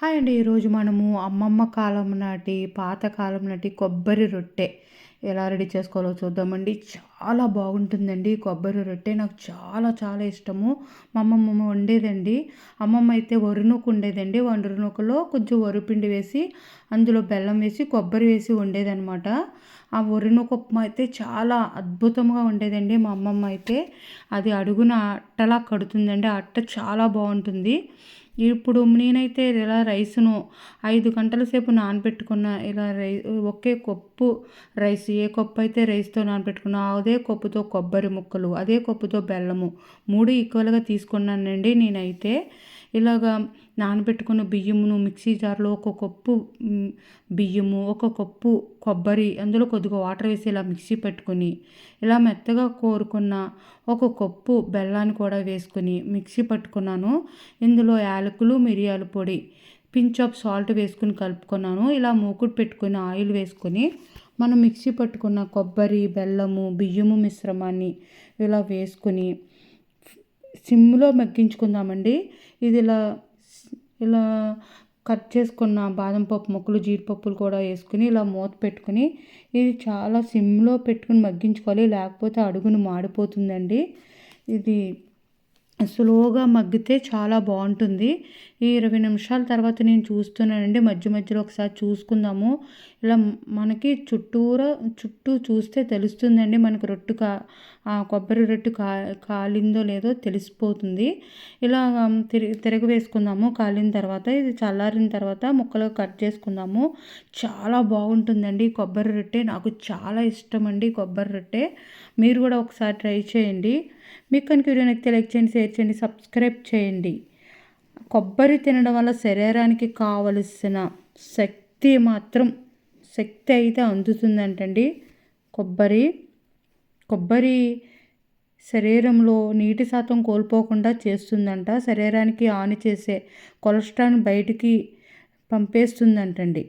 Hi అండి. ఈరోజు మనము అమ్మమ్మ కాలం నాటి పాతకాలం నాటి కొబ్బరి రొట్టె ఎలా రెడీ చేసుకోవాలో చూద్దామండి. చాలా బాగుంటుందండి కొబ్బరి రొట్టె. నాకు చాలా చాలా ఇష్టము. మా అమ్మమ్మ వండేదండి. అమ్మమ్మ అయితే వరునూకు ఉండేదండి. వరునూకలో కొంచెం వరిపిండి వేసి అందులో బెల్లం వేసి కొబ్బరి వేసి వండేదనమాట ఆ వరినూక ఉప్మా అయితే చాలా అద్భుతంగా ఉండేదండి మా అమ్మమ్మ అయితే. అది అడుగున అట్టలా కడుతుందండి. ఆ అట్ట చాలా బాగుంటుంది. ఇప్పుడు నేనైతే ఇలా రైస్ను ఐదు గంటల సేపు నానబెట్టుకున్న ఇలా రై ఒకే కప్పు రైస్ ఏ కప్పు అయితే రైస్తో నానబెట్టుకున్నా అదే కప్పుతో కొబ్బరి ముక్కలు అదే కప్పుతో బెల్లము మూడు ఈక్వల్గా తీసుకున్నానండి నేనైతే. ఇలాగా నానబెట్టుకున్న బియ్యమును మిక్సీ జార్లో ఒక కప్పు బియ్యము ఒక కప్పు కొబ్బరి అందులో కొద్దిగా వాటర్ వేసి ఇలా మిక్సీ పెట్టుకొని ఇలా మెత్తగా కోరుకున్న ఒక కప్పు బెల్లాన్ని కూడా వేసుకుని మిక్సీ పట్టుకున్నాను. ఇందులో యాలకులు మిరియాల పొడి పించ్ ఆఫ్ సాల్ట్ వేసుకుని కలుపుకున్నాను. ఇలా మూకుడు పెట్టుకుని ఆయిల్ వేసుకొని మనం మిక్సీ పట్టుకున్న కొబ్బరి బెల్లము బియ్యము మిశ్రమాన్ని ఇలా వేసుకొని సిమ్లో మగ్గించుకుందామండి. ఇది ఇలా ఇలా కట్ చేసుకున్న బాదం పప్పు ముక్కలు జీడిపప్పులు కూడా వేసుకుని ఇలా మూత పెట్టుకుని ఇది చాలా సిమ్లో పెట్టుకుని మగ్గించుకోవాలి. లేకపోతే అడుగును మాడిపోతుందండి. ఇది స్లోగా మగ్గితే చాలా బాగుంటుంది. ఈ ఇరవై నిమిషాల తర్వాత నేను చూస్తున్నానండి. మధ్య మధ్యలో ఒకసారి చూసుకుందాము. ఇలా మనకి చుట్టూరా చుట్టూ చూస్తే తెలుస్తుందండి. మనకు రొట్టు కా కొబ్బరి రొట్టు కా కాలిందో లేదో తెలిసిపోతుంది. ఇలా తిరిగి తిరగ వేసుకుందాము. కాలిన తర్వాత ఇది చల్లారిన తర్వాత ముక్కలు కట్ చేసుకుందాము. చాలా బాగుంటుందండి కొబ్బరి రొట్టె. నాకు చాలా ఇష్టం అండి కొబ్బరి రొట్టె. మీరు కూడా ఒకసారి ట్రై చేయండి. మీకు కనుక వీడియో నచ్చితే లైక్ చేయండి షేర్ చేయండి సబ్స్క్రైబ్ చేయండి. కొబ్బరి తినడం వల్ల శరీరానికి కావలసిన శక్తి మాత్రం శక్తి అయితే అందుతుందంటండి. కొబ్బరి కొబ్బరి శరీరంలో నీటి శాతం కోల్పోకుండా చేస్తుందంట. శరీరానికి హాని చేసే కొలెస్ట్రాల్ బయటికి పంపేస్తుందంటండి.